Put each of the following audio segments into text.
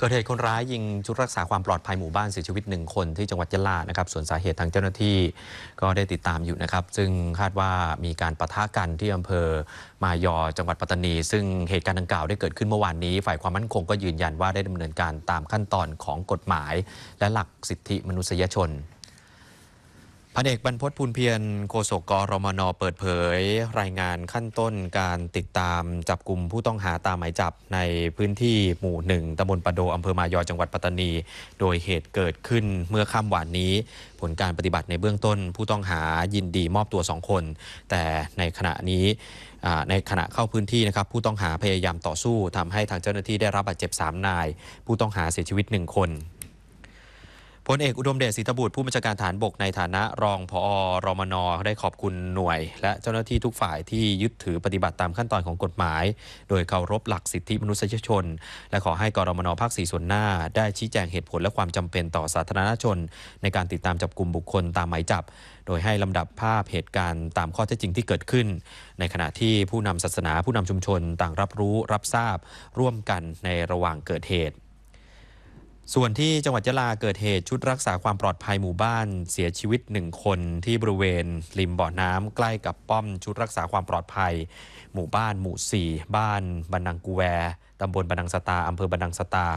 เกิดเหตุคนร้ายยิงชุดรักษาความปลอดภัยหมู่บ้านเสียชีวิตหนึ่งคนที่จังหวัดยะลานะครับ ส่วนสาเหตุทางเจ้าหน้าที่ก็ได้ติดตามอยู่นะครับ ซึ่งคาดว่ามีการประทะกันที่อำเภอมายอจังหวัดปัตตานี ซึ่งเหตุการณ์ดังกล่าวได้เกิดขึ้นเมื่อวานนี้ ฝ่ายความมั่นคงก็ยืนยันว่าได้ดำเนินการตามขั้นตอนของกฎหมาย และหลักสิทธิมนุษยชน พันเอกบรรพตพูลเพียรโฆษกกรมนเปิดเผย รายงานขั้นต้นการติดตามจับกลุ่มผู้ต้องหาตามหมายจับในพื้นที่หมู่หนึ่งตำบลปะโดอำเภอมายอจังหวัดปัตตานี โดยเหตุเกิดขึ้นเมื่อค่ำวานนี้ ผลการปฏิบัติในเบื้องต้น ผู้ต้องหายินดีมอบตัวสองคน แต่ในขณะนี้ในขณะเข้าพื้นที่นะครับผู้ต้องหาพยายามต่อสู้ทำให้ทางเจ้าหน้าที่ได้รับบาดเจ็บ 3 นาย ผู้ต้องหาเสียชีวิต 1 คน พลเอกอุดมเดชศรีตบุตรผู้บัญชาการฐานบกในฐานะรองผอรมนได้ขอบคุณหน่วย และเจ้าหน้าที่ทุกฝ่ายที่ยึดถือปฏิบัติตามขั้นตอนของกฎหมาย โดยเคารพหลักสิทธิมนุษยชน และขอให้กรมนภาคสี่ส่วนหน้า ได้ชี้แจงเหตุผลและความจำเป็นต่อสาธารณชน ในการติดตามจับกลุ่มบุคคลตามหมายจับ โดยให้ลำดับภาพเหตุการณ์ตามข้อเท็จจริงที่เกิดขึ้น ในขณะที่ผู้นำศาสนาผู้นำชุมชน ต่างรับรู้รับทราบ ร่วมกันในระหว่างเกิดเหตุ ส่วนที่จังหวัดยะลาเกิดเหตุชุดรักษาความปลอดภัยหมู่บ้านเสียชีวิตหนึ่งคนที่บริเวณริมบ่อน้ำใกล้กับป้อมชุดรักษาความปลอดภัย หมู่บ้านหมู่ 4 บ้านบันนังกูแวตำบลบันนังสตาอำเภอบันนังสตา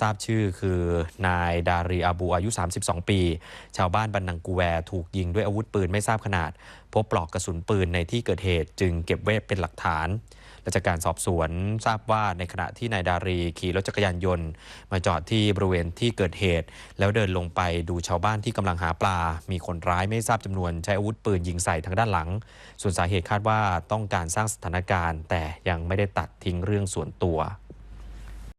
ทราบชื่อคือนายดารีอาบูอายุ 32 ปี ชาวบ้านบันนังกูแวถูกยิงด้วยอาวุธปืนไม่ทราบขนาด พบปลอกกระสุนปืนในที่เกิดเหตุจึงเก็บไว้เป็นหลักฐานและจากการสอบสวนทราบว่าในขณะที่นายดารีขี่รถจักรยานยนต์ มาจอดที่บริเวณที่เกิดเหตุ แล้วเดินลงไปดูชาวบ้านที่กำลังหาปลา มีคนร้ายไม่ทราบจำนวนใช้อาวุธปืนยิงใส่ทางด้านหลัง ส่วนสาเหตุคาดว่าต้องการสร้างสถานการณ์ แต่ยังไม่ได้ตัดทิ้งเรื่องส่วนตัว